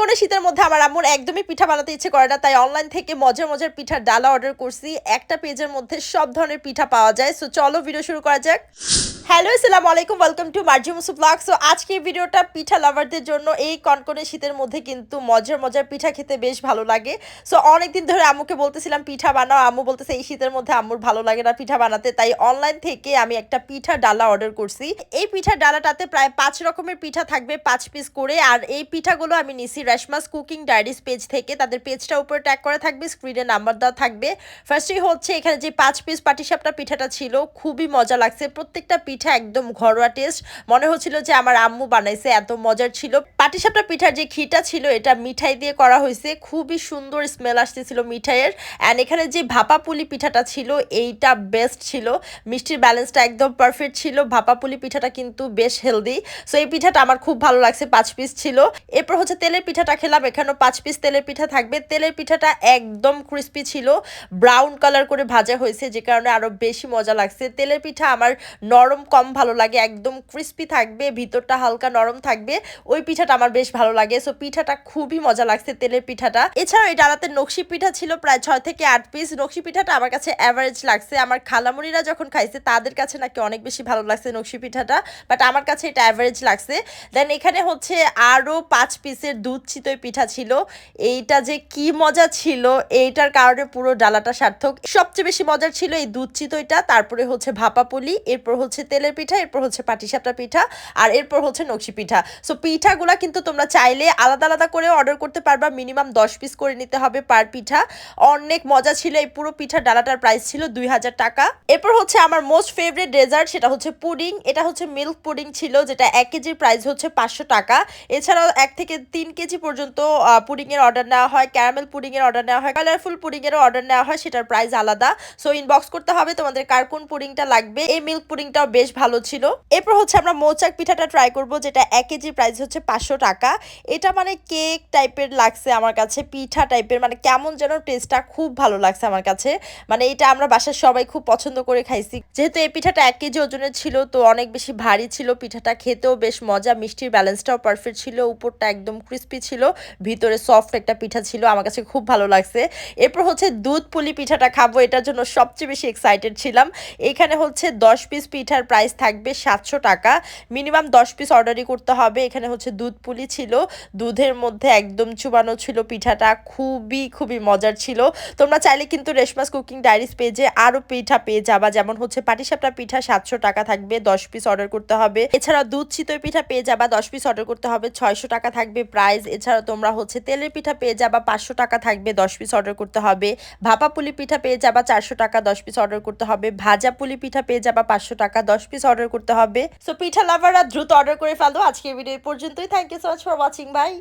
কনকনে শীতের মধ্যে আমার আম্মুর একদমই পিঠা বানাতে ইচ্ছে করে না, তাই অনলাইন থেকে মজার মজার পিঠার ডালা অর্ডার করছি। একটা পেজের মধ্যে সব ধরনের পিঠা পাওয়া যায়। সো চলো ভিডিও শুরু করা যাক। হ্যালো, আসসালামু আলাইকুম ওয়েলকাম টু মার্জি মুসু ব্লগ সো আজকে ভিডিওটা পিঠা লাভারদের জন্য এই কনকনে শীতের মধ্যে কিন্তু মজার মজার পিঠা খেতে বেশ ভালো লাগে। সো অনেকদিন ধরে আম্মুকে বলতেছিলাম, পিঠা বানাও। আম্মু বলতেছে, এই শীতের মধ্যে আম্মুর ভালো লাগে না পিঠা বানাতে। তাই অনলাইন থেকে আমি একটা পিঠা ডালা অর্ডার করছি। এই পিঠা ডালাটাতে প্রায় পাঁচ রকমের পিঠা থাকবে, পাঁচ পিস করে। আর এই পিঠাগুলো আমি নিছি রেশমাস কুকিং ডায়েরিস পেজ থেকে। তাদের পেজটা উপরে ট্যাগ করা থাকবে স্ক্রিনে নাম্বার দেওয়া থাকবে। ফার্স্টই হচ্ছে এখানে যে পাঁচ পিস পাটিসাপটা পিঠাটা ছিল, খুবই মজা লাগছে। প্রত্যেকটা পিঠা একদম ঘরোয়া টেস্ট মনে হচ্ছিল যে আমার আম্মু বানাইছে, এত মজার ছিল। পাটিসাপটা পিঠার যে ঘিটা ছিল, এটা মিঠাই দিয়ে করা হয়েছে। খুবই সুন্দর স্মেল আসতেছিল মিঠাইয়ের। অ্যান্ড এখানে যে ভাপা পুলি পিঠাটা ছিল, এইটা বেস্ট ছিল। মিষ্টির ব্যালেন্সটা একদম পারফেক্ট ছিল। ভাপা পুলি পিঠাটা কিন্তু বেশ হেলদি সো এই পিঠাটা আমার খুব ভালো লাগছে, পাঁচ পিস ছিল। এরপর হচ্ছে তেলের পিঠাটা খেলাম। এখানেও পাঁচ পিস তেলের পিঠা থাকবে। তেলের পিঠাটা একদম ক্রিস্পি ছিল। ব্রাউন কালার করে ভাজা হয়েছে, যে কারণে আরও বেশি মজা লাগছে। তেলের পিঠা আমার নরম কম ভালো লাগে, একদম ক্রিস্পি থাকবে, ভিতরটা হালকা নরম থাকবে। ওই পিঠাটা আমার বেশ ভালো লাগে। সো পিঠাটা খুবই মজা লাগছে তেলের পিঠাটা। এছাড়াও এই ডালাতে নকশি পিঠা ছিল, প্রায় ছয় থেকে আট পিস নকশি পিঠাটা আমার কাছে অ্যাভারেজ লাগছে। আমার খালামুড়িরা যখন খাইছে, তাদের কাছে নাকি অনেক বেশি ভালো লাগছে নকশি পিঠাটা। বাট আমার কাছে এটা অ্যাভারেজ লাগছে। দেন এখানে হচ্ছে আরও পাঁচ পিসের দুধ চিতই পিঠা ছিল। এইটা যে কি মজা ছিল, এইটার কারণে পুরো ডালাটা সার্থক। সবচেয়ে বেশি মজার ছিল এই দুধ চিতইটা তারপরে হচ্ছে ভাপা পুলি, এরপর হচ্ছে তেলের পিঠা, এরপর হচ্ছে পাটিসাপটা পিঠা আর এরপর হচ্ছে নকশি পিঠা। সো পিঠাগুলা কিন্তু তোমরা চাইলে আলাদা আলাদা করে অর্ডার করতে পারবা মিনিমাম দশ পিস করে নিতে হবে পার পিঠা। অনেক মজা ছিল এই পুরো পিঠার ডালাটার প্রাইস ছিল দুই হাজার টাকা। এরপর হচ্ছে আমার মোস্ট ফেভারিট ডেজার্ট সেটা হচ্ছে পুডিং। এটা হচ্ছে মিল্ক পুডিং ছিল, যেটা এক কেজির প্রাইস হচ্ছে পাঁচশো টাকা। এছাড়াও এক থেকে তিন কেজি পর্যন্ত পুডিং এর অর্ডার নেওয়া হয় ক্যারামেল পুডিং এর অর্ডার নেওয়া হয় কালারফুল পুডিং এর অর্ডার নেওয়া হয়, সেটার প্রাইস আলাদা। সো ইনবক্স করতে হবে তোমাদের কার কোন পুডিংটা লাগবে। এই মিল্ক পুডিংটাও বেশ ভালো ছিল। এরপর হচ্ছে আমরা মৌচাক পিঠাটা ট্রাই করব, যেটা এক কেজি প্রাইস হচ্ছে পাঁচশো টাকা। এটা মানে কেক টাইপের লাগছে আমার কাছে, পিঠা টাইপের মানে কেমন যেন টেস্টটা খুব ভালো লাগছে আমার কাছে। মানে এটা আমরা বাসার সবাই খুব পছন্দ করে খাইছি। যেহেতু এই পিঠাটা এক কেজি ওজনের ছিল, তো অনেক বেশি ভারী ছিল পিঠাটা, খেতেও বেশ মজা, মিষ্টির ব্যালেন্সটাও পারফেক্ট ছিল, উপরটা একদম ক্রিস্পি ছিল, ভিতরে সফট একটা পিঠা ছিল, আমার কাছে খুব ভালো লাগছে। এরপর হচ্ছে দুধ পুলি পিঠাটা খাব, এটার জন্য সবচেয়ে বেশি এক্সাইটেড ছিলাম। এখানে হচ্ছে দশ পিস পিঠার প্রাইস থাকবে সাতশো টাকা। মিনিমাম দশ পিস অর্ডারই করতে হবে। এখানে হচ্ছে দুধ পুলি ছিল। দুধের মধ্যে একদম চুবানো ছিল পিঠাটা। খুবই খুবই মজার ছিল। তোমরা চাইলে কিন্তু রেশমাস কুকিং ডায়েরিস পেজে আরও পিঠা পেয়ে যাবা। যেমন হচ্ছে পাটিসাপটা পিঠা সাতশো টাকা থাকবে, দশ পিস অর্ডার করতে হবে। এছাড়া দুধ চিতই পিঠা পেয়ে যাবা, দশ পিস অর্ডার করতে হবে, ছয়শো টাকা থাকবে প্রাইস এছাড়া তোমরা হচ্ছে তেলের পিঠা পেয়ে যাবা, পাঁচশো টাকা থাকবে, দশ পিস অর্ডার করতে হবে। ভাপা পুলি পিঠা পেয়ে যাবা, চারশো টাকা, দশ পিস অর্ডার করতে হবে। ভাজা পুলি পিঠা পেয়ে যাবা, পাঁচশো টাকা, দশ পিস অর্ডার করতে হবে। সো পিঠা লাভাররা দ্রুত অর্ডার করে ফেলো। আজকে ভিডিও পর্যন্তই। Thank you so much for watching bye